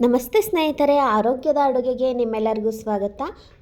ನಮಸ್ತೆ ಸ್ನೇಹಿತರೆ, ಆರೋಗ್ಯದ ಅಡುಗೆಗೆ ನಿಮ್ಮೆಲ್ಲರಿಗೂ ಸ್ವಾಗತ.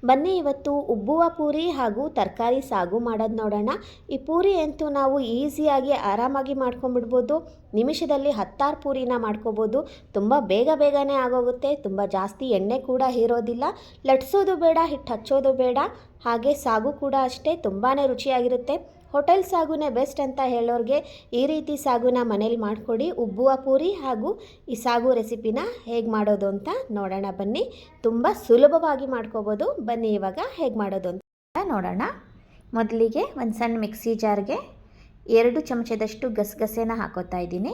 ಬನ್ನಿ ಇವತ್ತು ಉಬ್ಬುವ ಪೂರಿ ಹಾಗೂ ತರಕಾರಿ ಸಾಗು ಮಾಡೋದು ನೋಡೋಣ. ಈ ಪೂರಿ ಅಂತೂ ನಾವು ಈಸಿಯಾಗಿ ಆರಾಮಾಗಿ ಮಾಡ್ಕೊಂಬಿಡ್ಬೋದು. ನಿಮಿಷದಲ್ಲಿ ಹತ್ತಾರು ಪೂರಿನ ಮಾಡ್ಕೋಬೋದು. ತುಂಬ ಬೇಗ ಬೇಗನೆ ಆಗೋಗುತ್ತೆ. ತುಂಬ ಜಾಸ್ತಿ ಎಣ್ಣೆ ಕೂಡ ಹೀರೋದಿಲ್ಲ. ಲಟ್ಸೋದು ಬೇಡ ಹಿಟ್ಟು ಹಚ್ಚೋದು ಬೇಡ. ಹಾಗೆ ಸಾಗು ಕೂಡ ಅಷ್ಟೇ ತುಂಬಾ ರುಚಿಯಾಗಿರುತ್ತೆ. ಹೋಟೆಲ್ ಸಾಗುನೇ ಬೆಸ್ಟ್ ಅಂತ ಹೇಳೋರಿಗೆ ಈ ರೀತಿ ಸಾಗುನ ಮನೇಲಿ ಮಾಡಿಕೊಡಿ, ಉಬ್ಬುವ ಪೂರಿ ಹಾಗೂ ಈ ಸಾಗು ರೆಸಿಪಿನ ಹೇಗೆ ಮಾಡೋದು ಅಂತ ನೋಡೋಣ ಬನ್ನಿ. ತುಂಬ ಸುಲಭವಾಗಿ ಮಾಡ್ಕೋಬೋದು. ಬನ್ನಿ ಇವಾಗ ಹೇಗೆ ಮಾಡೋದು ಅಂತ ನೋಡೋಣ. ಮೊದಲಿಗೆ ಒಂದು ಸಣ್ಣ ಮಿಕ್ಸಿ ಜಾರ್ಗೆ ಎರಡು ಚಮಚದಷ್ಟು ಗಸಗಸೆನ ಹಾಕೋತಾ ಇದ್ದೀನಿ.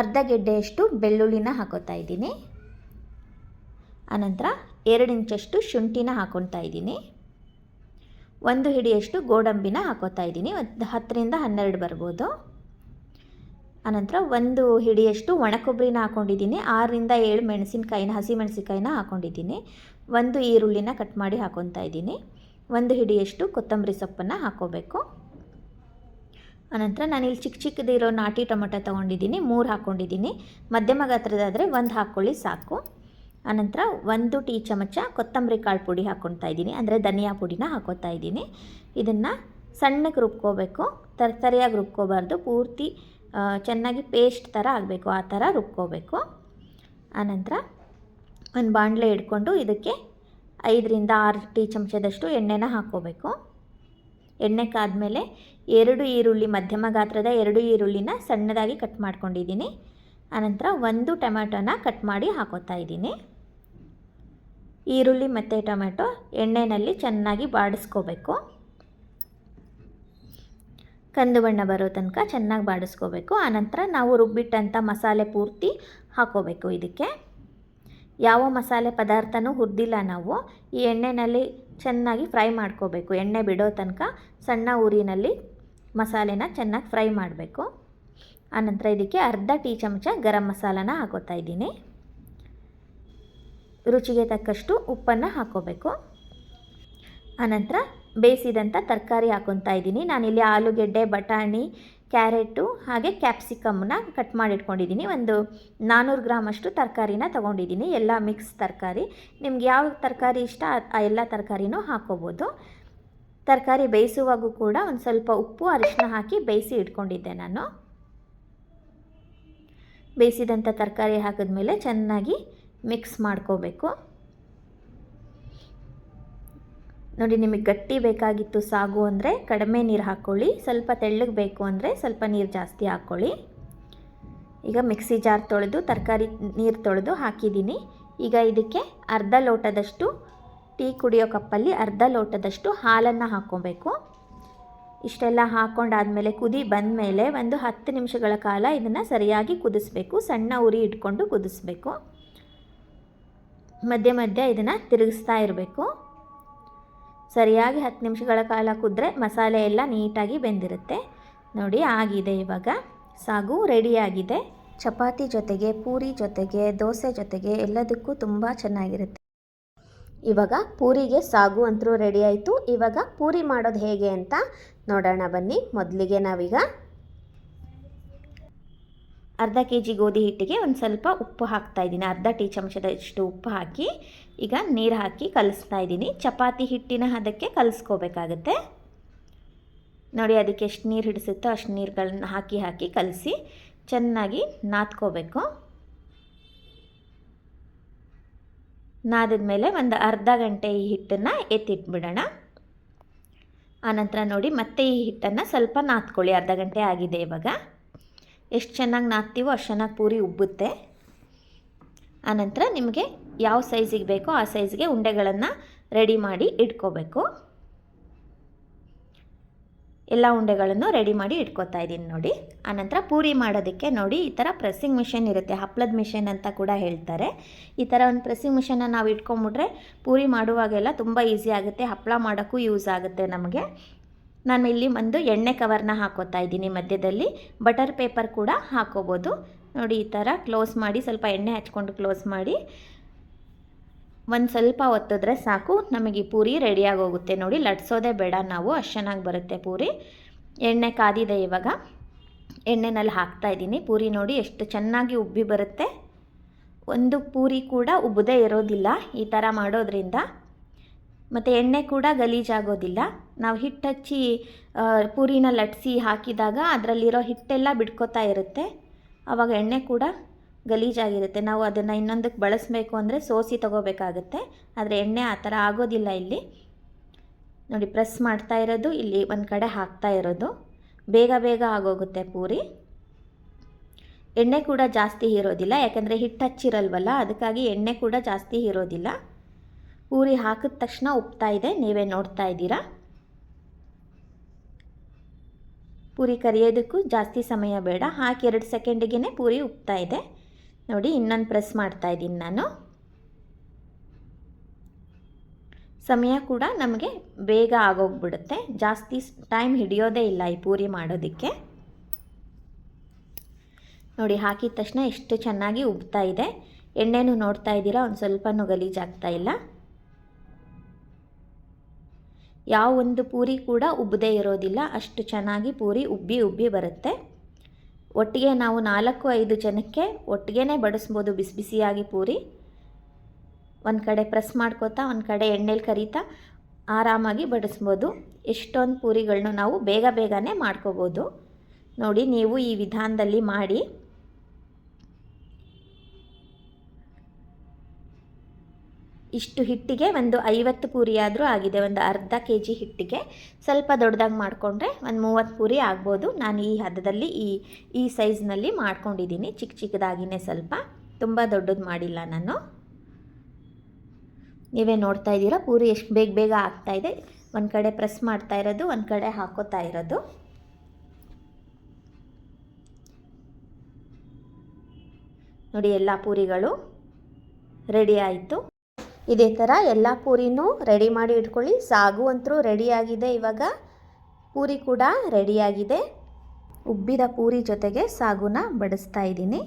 ಅರ್ಧ ಗೆಡ್ಡೆಯಷ್ಟು ಬೆಳ್ಳುಳ್ಳಿನ ಹಾಕೋತಾ ಇದ್ದೀನಿ. ಆನಂತರ ಎರಡು ಇಂಚಷ್ಟು ಶುಂಠಿನ ಹಾಕೊತಾ ಇದ್ದೀನಿ. ಒಂದು ಹಿಡಿಯಷ್ಟು ಗೋಡಂಬಿನ ಹಾಕೋತಾ ಇದ್ದೀನಿ. ಒಂದು ಹತ್ತರಿಂದ ಹನ್ನೆರಡು ಬರ್ಬೋದು. ಆನಂತರ ಒಂದು ಹಿಡಿಯಷ್ಟು ಒಣಕೊಬ್ಬರಿನ ಹಾಕ್ಕೊಂಡಿದ್ದೀನಿ ಆರರಿಂದ ಏಳು ಮೆಣಸಿನಕಾಯಿನ ಹಸಿ ಮೆಣಸಿನ್ಕಾಯಿನ ಹಾಕ್ಕೊಂಡಿದ್ದೀನಿ ಒಂದು ಈರುಳ್ಳಿನ ಕಟ್ ಮಾಡಿ ಹಾಕೊತಾ ಇದ್ದೀನಿ. ಒಂದು ಹಿಡಿಯಷ್ಟು ಕೊತ್ತಂಬರಿ ಸೊಪ್ಪನ್ನು ಹಾಕ್ಕೋಬೇಕು ಆನಂತರ ನಾನಿಲ್ಲಿ ಚಿಕ್ಕ ಚಿಕ್ಕದಿರೋ ನಾಟಿ ಟೊಮೆಟೊ ತೊಗೊಂಡಿದ್ದೀನಿ. ಮೂರು ಹಾಕ್ಕೊಂಡಿದ್ದೀನಿ ಮಧ್ಯಮ ಗಾತ್ರದಾದರೆ ಒಂದು ಹಾಕ್ಕೊಳ್ಳಿ ಸಾಕು. ಆನಂತರ ಒಂದು ಟೀ ಚಮಚ ಕೊತ್ತಂಬರಿ ಕಾಳು ಪುಡಿ ಹಾಕೊತಾ ಇದ್ದೀನಿ. ಅಂದರೆ ಧನಿಯಾ ಪುಡಿನ ಹಾಕೋತಾ ಇದ್ದೀನಿ. ಇದನ್ನು ಸಣ್ಣಗೆ ರುಬ್ಕೋಬೇಕು. ತರ್ತರಿಯಾಗಿ ರುಬ್ಕೋಬಾರ್ದು. ಪೂರ್ತಿ ಚೆನ್ನಾಗಿ ಪೇಸ್ಟ್ ಥರ ಆಗಬೇಕು. ಆ ಥರ ರುಬ್ಕೋಬೇಕು. ಆನಂತರ ಒಂದು ಬಾಣಲೆ ಇಟ್ಕೊಂಡು ಇದಕ್ಕೆ ಐದರಿಂದ ಆರು ಟೀ ಚಮಚದಷ್ಟು ಎಣ್ಣೆನ ಹಾಕ್ಕೋಬೇಕು ಎಣ್ಣೆ ಕಾದ್ಮೇಲೆ ಎರಡು ಈರುಳ್ಳಿ, ಮಧ್ಯಮ ಗಾತ್ರದ ಎರಡು ಈರುಳ್ಳಿನ ಸಣ್ಣದಾಗಿ ಕಟ್ ಮಾಡ್ಕೊಂಡಿದ್ದೀನಿ. ಆನಂತರ ಒಂದು ಟೊಮ್ಯಾಟೋನ ಕಟ್ ಮಾಡಿ ಹಾಕೋತಾ ಇದ್ದೀನಿ. ಈರುಳ್ಳಿ ಮತ್ತು ಟೊಮೆಟೊ ಎಣ್ಣೆಯಲ್ಲಿ ಚೆನ್ನಾಗಿ ಬಾಡಿಸ್ಕೋಬೇಕು. ಕಂದು ಬಣ್ಣ ಬರೋ ತನಕ ಚೆನ್ನಾಗಿ ಬಾಡಿಸ್ಕೋಬೇಕು. ಆನಂತರ ನಾವು ರುಬ್ಬಿಟ್ಟಂಥ ಮಸಾಲೆ ಪೂರ್ತಿ ಹಾಕೋಬೇಕು ಇದಕ್ಕೆ. ಯಾವ ಮಸಾಲೆ ಪದಾರ್ಥನೂ ಹುರಿದಿಲ್ಲ ನಾವು. ಈ ಎಣ್ಣೆಯಲ್ಲಿ ಚೆನ್ನಾಗಿ ಫ್ರೈ ಮಾಡ್ಕೋಬೇಕು. ಎಣ್ಣೆ ಬಿಡೋ ತನಕ ಸಣ್ಣ ಊರಿನಲ್ಲಿ ಮಸಾಲೆನ ಚೆನ್ನಾಗಿ ಫ್ರೈ ಮಾಡಬೇಕು. ಆನಂತರ ಇದಕ್ಕೆ ಅರ್ಧ ಟೀ ಚಮಚ ಗರಂ ಮಸಾಲನ ಹಾಕೋತಾ ಇದ್ದೀನಿ. ರುಚಿಗೆ ತಕ್ಕಷ್ಟು ಉಪ್ಪನ್ನು ಹಾಕೋಬೇಕು. ಆನಂತರ ಬೇಯಿಸಿದಂಥ ತರಕಾರಿ ಹಾಕೊತಾ ಇದ್ದೀನಿ. ನಾನಿಲ್ಲಿ ಆಲೂಗೆಡ್ಡೆ, ಬಟಾಣಿ, ಕ್ಯಾರೆಟು ಹಾಗೆ ಕ್ಯಾಪ್ಸಿಕಮ್ನ ಕಟ್ ಮಾಡಿಟ್ಕೊಂಡಿದ್ದೀನಿ. ಒಂದು ನಾನ್ನೂರು ಗ್ರಾಮಷ್ಟು ತರಕಾರಿನ ತೊಗೊಂಡಿದ್ದೀನಿ. ಎಲ್ಲ ಮಿಕ್ಸ್ ತರಕಾರಿ. ನಿಮ್ಗೆ ಯಾವ ತರಕಾರಿ ಇಷ್ಟ ಆ ಎಲ್ಲ ತರಕಾರಿನೂ ಹಾಕೋಬೋದು. ತರಕಾರಿ ಬೇಯಿಸುವಾಗೂ ಕೂಡ ಒಂದು ಸ್ವಲ್ಪ ಉಪ್ಪು ಅರಿಶಿನ ಹಾಕಿ ಬೇಯಿಸಿ ಇಟ್ಕೊಂಡಿದ್ದೆ ನಾನು. ಬೇಯಿಸಿದಂಥ ತರಕಾರಿ ಹಾಕಿದ್ಮೇಲೆ ಚೆನ್ನಾಗಿ ಮಿಕ್ಸ್ ಮಾಡ್ಕೋಬೇಕು. ನೋಡಿ, ನಿಮಗೆ ಗಟ್ಟಿ ಬೇಕಾಗಿತ್ತು ಸಾಗು ಅಂದರೆ ಕಡಿಮೆ ನೀರು ಹಾಕ್ಕೊಳ್ಳಿ ಸ್ವಲ್ಪ ತೆಳ್ಳಗೆ ಬೇಕು ಅಂದರೆ ಸ್ವಲ್ಪ ನೀರು ಜಾಸ್ತಿ ಹಾಕ್ಕೊಳ್ಳಿ ಈಗ ಮಿಕ್ಸಿ ಜಾರ್ ತೊಳೆದು, ತರಕಾರಿ ನೀರು ತೊಳೆದು ಹಾಕಿದ್ದೀನಿ. ಈಗ ಇದಕ್ಕೆ ಅರ್ಧ ಲೋಟದಷ್ಟು ಟೀ ಕುಡಿಯೋ ಕಪ್ಪಲ್ಲಿ ಅರ್ಧ ಲೋಟದಷ್ಟು ಹಾಲನ್ನು ಹಾಕ್ಕೊಬೇಕು. ಇಷ್ಟೆಲ್ಲ ಹಾಕ್ಕೊಂಡಾದಮೇಲೆ ಕುದಿ ಬಂದ ಮೇಲೆ ಒಂದು ಹತ್ತು ನಿಮಿಷಗಳ ಕಾಲ ಇದನ್ನು ಸರಿಯಾಗಿ ಕುದಿಸ್ಬೇಕು. ಸಣ್ಣ ಉರಿ ಇಟ್ಕೊಂಡು ಕುದಿಸ್ಬೇಕು. ಮಧ್ಯೆ ಮಧ್ಯೆ ಇದನ್ನು ತಿರುಗಿಸ್ತಾ ಇರಬೇಕು. ಸರಿಯಾಗಿ ಹತ್ತು ನಿಮಿಷಗಳ ಕಾಲ ಕುದ್ರೆ ಮಸಾಲೆ ಎಲ್ಲ ನೀಟಾಗಿ ಬೆಂದಿರುತ್ತೆ. ನೋಡಿ ಆಗಿದೆ ಇವಾಗ. ಸಾಗು ರೆಡಿಯಾಗಿದೆ ಚಪಾತಿ ಜೊತೆಗೆ, ಪೂರಿ ಜೊತೆಗೆ, ದೋಸೆ ಜೊತೆಗೆ ಎಲ್ಲದಕ್ಕೂ ತುಂಬ ಚೆನ್ನಾಗಿರುತ್ತೆ. ಇವಾಗ ಪೂರಿಗೆ ಸಾಗು ಅಂತರೂ ರೆಡಿ ಆಯಿತು. ಇವಾಗ ಪೂರಿ ಮಾಡೋದು ಹೇಗೆ ಅಂತ ನೋಡೋಣ ಬನ್ನಿ. ಮೊದಲಿಗೆ ನಾವೀಗ ಅರ್ಧ ಕೆ ಜಿ ಗೋಧಿ ಹಿಟ್ಟಿಗೆ ಒಂದು ಸ್ವಲ್ಪ ಉಪ್ಪು ಹಾಕ್ತಾ ಇದ್ದೀನಿ. ಅರ್ಧ ಟೀ ಚಮಚದಷ್ಟು ಉಪ್ಪು ಹಾಕಿ ಈಗ ನೀರು ಹಾಕಿ ಕಲಿಸ್ತಾ ಇದ್ದೀನಿ. ಚಪಾತಿ ಹಿಟ್ಟಿನ ಅದಕ್ಕೆ ಕಲಿಸ್ಕೋಬೇಕಾಗತ್ತೆ. ನೋಡಿ ಅದಕ್ಕೆ ಎಷ್ಟು ನೀರು ಹಿಡಿಸುತ್ತೋ ಅಷ್ಟು ನೀರುಗಳನ್ನ ಹಾಕಿ ಹಾಕಿ ಕಲಸಿ ಚೆನ್ನಾಗಿ ನಾದ್ಕೋಬೇಕು. ನಾದಿದ ಮೇಲೆ ಒಂದು ಅರ್ಧ ಗಂಟೆ ಈ ಹಿಟ್ಟನ್ನು ಎತ್ತಿಟ್ಬಿಡೋಣ. ಆನಂತರ ನೋಡಿ ಮತ್ತೆ ಈ ಹಿಟ್ಟನ್ನು ಸ್ವಲ್ಪ ನಾದ್ಕೊಳ್ಳಿ. ಅರ್ಧ ಗಂಟೆ ಆಗಿದೆ ಇವಾಗ. ಎಷ್ಟು ಚೆನ್ನಾಗಿ ನಾದ್ತೀವೋ ಅಷ್ಟು ಚೆನ್ನಾಗಿ ಪೂರಿ ಉಬ್ಬುತ್ತೆ. ಆನಂತರ ನಿಮಗೆ ಯಾವ ಸೈಜಿಗೆ ಬೇಕೋ ಆ ಸೈಜ್ಗೆ ಉಂಡೆಗಳನ್ನು ರೆಡಿ ಮಾಡಿ ಇಟ್ಕೋಬೇಕು. ಎಲ್ಲ ಉಂಡೆಗಳನ್ನು ರೆಡಿ ಮಾಡಿ ಇಟ್ಕೋತಾ ಇದ್ದೀನಿ ನೋಡಿ. ಆನಂತರ ಪೂರಿ ಮಾಡೋದಕ್ಕೆ ನೋಡಿ ಈ ಥರ ಪ್ರೆಸ್ಸಿಂಗ್ ಮಿಷಿನ್ ಇರುತ್ತೆ ಹಪ್ಪಳದ ಮಿಷಿನ್ ಅಂತ ಕೂಡ ಹೇಳ್ತಾರೆ. ಈ ಥರ ಒಂದು ಪ್ರೆಸ್ಸಿಂಗ್ ಮಿಷನ್ನ ನಾವು ಇಟ್ಕೊಂಬಿಟ್ರೆ ಪೂರಿ ಮಾಡುವಾಗೆಲ್ಲ ತುಂಬ ಈಸಿ ಆಗುತ್ತೆ ಹಪ್ಪಳ ಮಾಡೋಕ್ಕೂ ಯೂಸ್ ಆಗುತ್ತೆ ನಮಗೆ. ನಾನು ಇಲ್ಲಿ ಒಂದು ಎಣ್ಣೆ ಕವರ್ನ ಹಾಕೋತಾ ಇದ್ದೀನಿ ಮಧ್ಯದಲ್ಲಿ. ಬಟರ್ ಪೇಪರ್ ಕೂಡ ಹಾಕೋಬೋದು. ನೋಡಿ, ಈ ಥರ ಕ್ಲೋಸ್ ಮಾಡಿ, ಸ್ವಲ್ಪ ಎಣ್ಣೆ ಹಚ್ಕೊಂಡು ಕ್ಲೋಸ್ ಮಾಡಿ. ಒಂದು ಸ್ವಲ್ಪ ಒತ್ತಿದ್ರೆ ಸಾಕು, ನಮಗೆ ಈ ಪೂರಿ ರೆಡಿಯಾಗಿ ಹೋಗುತ್ತೆ ನೋಡಿ, ಲಟ್ಸೋದೇ ಬೇಡ ನಾವು ಅಷ್ಟು ಚೆನ್ನಾಗಿ ಬರುತ್ತೆ ಪೂರಿ. ಎಣ್ಣೆ ಕಾದಿದೆ ಇವಾಗ. ಎಣ್ಣೆನಲ್ಲಿ ಹಾಕ್ತಾ ಇದ್ದೀನಿ. ಪೂರಿ ನೋಡಿ ಎಷ್ಟು ಚೆನ್ನಾಗಿ ಉಬ್ಬಿ ಬರುತ್ತೆ. ಒಂದು ಪೂರಿ ಕೂಡ ಉಬ್ಬದೇ ಇರೋದಿಲ್ಲ. ಈ ಥರ ಮಾಡೋದ್ರಿಂದ ಮತ್ತು ಎಣ್ಣೆ ಕೂಡ ಗಲೀಜಾಗೋದಿಲ್ಲ. ನಾವು ಹಿಟ್ಟು ಹಚ್ಚಿ ಪೂರಿನ ಲಟ್ಸಿ ಹಾಕಿದಾಗ ಅದರಲ್ಲಿರೋ ಹಿಟ್ಟೆಲ್ಲ ಬಿಡ್ಕೋತಾ ಇರುತ್ತೆ. ಆವಾಗ ಎಣ್ಣೆ ಕೂಡ ಗಲೀಜಾಗಿರುತ್ತೆ. ನಾವು ಅದನ್ನು ಇನ್ನೊಂದಕ್ಕೆ ಬಳಸಬೇಕು ಅಂದರೆ ಸೋಸಿ ತಗೋಬೇಕಾಗುತ್ತೆ. ಆದರೆ ಎಣ್ಣೆ ಆ ಥರ ಆಗೋದಿಲ್ಲ ಇಲ್ಲಿ. ನೋಡಿ, ಪ್ರೆಸ್ ಮಾಡ್ತಾ ಇರೋದು, ಇಲ್ಲಿ ಒಂದು ಕಡೆ ಹಾಕ್ತಾ ಇರೋದು. ಬೇಗ ಬೇಗ ಆಗೋಗುತ್ತೆ ಪೂರಿ. ಎಣ್ಣೆ ಕೂಡ ಜಾಸ್ತಿ ಇರೋದಿಲ್ಲ ಯಾಕಂದರೆ ಹಿಟ್ಟು ಹಚ್ಚಿರಲ್ವಲ್ಲ ಅದಕ್ಕಾಗಿ ಎಣ್ಣೆ ಕೂಡ ಜಾಸ್ತಿ ಹೀರೋದಿಲ್ಲ. ಪೂರಿ ಹಾಕಿದ ತಕ್ಷಣ ಉಪ್ತಾ ಇದೆ. ನೀವೇ ನೋಡ್ತಾ ಇದ್ದೀರಾ? ಪೂರಿ ಕರಿಯೋದಕ್ಕೂ ಜಾಸ್ತಿ ಸಮಯ ಬೇಡ. ಹಾಕಿ ಎರಡು ಸೆಕೆಂಡಿಗೆ ಪೂರಿ ಉಪ್ತಾ ಇದೆ. ನೋಡಿ, ಇನ್ನೊಂದು ಪ್ರೆಸ್ ಮಾಡ್ತಾ ಇದ್ದೀನಿ ನಾನು. ಸಮಯ ಕೂಡ ನಮಗೆ ಬೇಗ ಆಗೋಗ್ಬಿಡುತ್ತೆ. ಜಾಸ್ತಿ ಟೈಮ್ ಹಿಡಿಯೋದೇ ಇಲ್ಲ ಈ ಪೂರಿ ಮಾಡೋದಕ್ಕೆ. ನೋಡಿ, ಹಾಕಿದ ತಕ್ಷಣ ಎಷ್ಟು ಚೆನ್ನಾಗಿ ಉಬ್ತಾ ಇದೆ. ಎಣ್ಣೆನೂ ನೋಡ್ತಾ ಇದ್ದೀರಾ? ಒಂದು ಸ್ವಲ್ಪನೂ ಗಲೀಜಾಗ್ತಾ ಇಲ್ಲ. ಯಾವ ಒಂದು ಪೂರಿ ಕೂಡ ಉಬ್ಬದೇ ಇರೋದಿಲ್ಲ. ಅಷ್ಟು ಚೆನ್ನಾಗಿ ಪೂರಿ ಉಬ್ಬಿ ಉಬ್ಬಿ ಬರುತ್ತೆ. ಒಟ್ಟಿಗೆ ನಾವು ನಾಲ್ಕು, ಐದು ಜನಕ್ಕೆ ಒಟ್ಟಿಗೆ ಬಡಿಸ್ಬೋದು ಬಿಸಿ ಬಿಸಿಯಾಗಿ ಪೂರಿ. ಒಂದು ಕಡೆ ಪ್ರೆಸ್ ಮಾಡ್ಕೋತಾ, ಒಂದು ಕಡೆ ಎಣ್ಣೆಲಿ ಕರಿತಾ ಆರಾಮಾಗಿ ಬಡಿಸ್ಬೋದು. ಎಷ್ಟೊಂದು ಪೂರಿಗಳನ್ನೂ ನಾವು ಬೇಗ ಬೇಗನೆ ಮಾಡ್ಕೋಬೋದು. ನೋಡಿ, ನೀವು ಈ ವಿಧಾನದಲ್ಲಿ ಮಾಡಿ. ಇಷ್ಟು ಹಿಟ್ಟಿಗೆ ಒಂದು ಐವತ್ತು ಪೂರಿ ಆದರೂ ಆಗಿದೆ, ಒಂದು ಅರ್ಧ ಕೆ ಜಿ ಹಿಟ್ಟಿಗೆ. ಸ್ವಲ್ಪ ದೊಡ್ಡದಾಗಿ ಮಾಡಿಕೊಂಡ್ರೆ ಒಂದು ಮೂವತ್ತು ಪೂರಿ ಆಗ್ಬೋದು. ನಾನು ಈ ಹದದಲ್ಲಿ ಈ ಈ ಸೈಜ್ನಲ್ಲಿ ಮಾಡ್ಕೊಂಡಿದ್ದೀನಿ ಚಿಕ್ಕ ಚಿಕ್ಕದಾಗಿನೇ ಸ್ವಲ್ಪ. ತುಂಬ ದೊಡ್ಡದು ಮಾಡಿಲ್ಲ ನಾನು. ನೀವೇ ನೋಡ್ತಾ ಇದ್ದೀರಾ, ಪೂರಿ ಎಷ್ಟು ಬೇಗ ಬೇಗ ಆಗ್ತಾ ಇದೆ. ಒಂದು ಕಡೆ ಪ್ರೆಸ್ ಮಾಡ್ತಾ ಇರೋದು, ಒಂದು ಕಡೆ ಹಾಕೋತಾ ಇರೋದು. ನೋಡಿ, ಎಲ್ಲ ಪೂರಿಗಳು ರೆಡಿ ಆಯಿತು. ಇದೇ ಥರ ಎಲ್ಲ ಪೂರಿನೂ ರೆಡಿ ಮಾಡಿ ಇಟ್ಕೊಳ್ಳಿ. ಸಾಗು ಅಂತೂ ರೆಡಿಯಾಗಿದೆ ಇವಾಗ. ಪೂರಿ ಕೂಡ ರೆಡಿಯಾಗಿದೆ ಉಬ್ಬಿದ ಪೂರಿ ಜೊತೆಗೆ ಸಾಗುನ ಬಡಿಸ್ತಾ ಇದ್ದೀನಿ.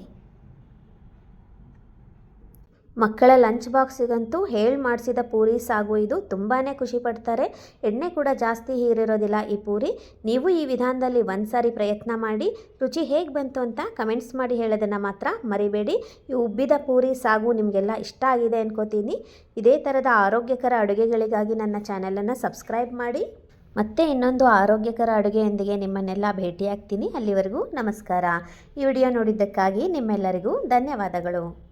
ಮಕ್ಕಳ ಲಂಚ್ ಬಾಕ್ಸಿಗಂತೂ ಹೇಳಿ ಮಾಡಿಸಿದ ಪೂರಿ ಸಾಗು ಇದು ತುಂಬಾ ಖುಷಿ ಪಡ್ತಾರೆ. ಎಣ್ಣೆ ಕೂಡ ಜಾಸ್ತಿ ಹೀರಿರೋದಿಲ್ಲ ಈ ಪೂರಿ. ನೀವು ಈ ವಿಧಾನದಲ್ಲಿ ಒಂದು ಸಾರಿ ಪ್ರಯತ್ನ ಮಾಡಿ, ರುಚಿ ಹೇಗೆ ಬಂತು ಅಂತ ಕಮೆಂಟ್ಸ್ ಮಾಡಿ ಹೇಳೋದನ್ನು ಮಾತ್ರ ಮರಿಬೇಡಿ. ಈ ಉಬ್ಬಿದ ಪೂರಿ ಸಾಗು ನಿಮಗೆಲ್ಲ ಇಷ್ಟ ಆಗಿದೆ ಅನ್ಕೋತೀನಿ. ಇದೇ ಥರದ ಆರೋಗ್ಯಕರ ಅಡುಗೆಗಳಿಗಾಗಿ ನನ್ನ ಚಾನಲನ್ನು ಸಬ್ಸ್ಕ್ರೈಬ್ ಮಾಡಿ. ಮತ್ತೆ ಇನ್ನೊಂದು ಆರೋಗ್ಯಕರ ಅಡುಗೆಯೊಂದಿಗೆ ನಿಮ್ಮನ್ನೆಲ್ಲ ಭೇಟಿಯಾಗ್ತೀನಿ. ಅಲ್ಲಿವರೆಗೂ ನಮಸ್ಕಾರ. ಈ ವಿಡಿಯೋ ನೋಡಿದ್ದಕ್ಕಾಗಿ ನಿಮ್ಮೆಲ್ಲರಿಗೂ ಧನ್ಯವಾದಗಳು.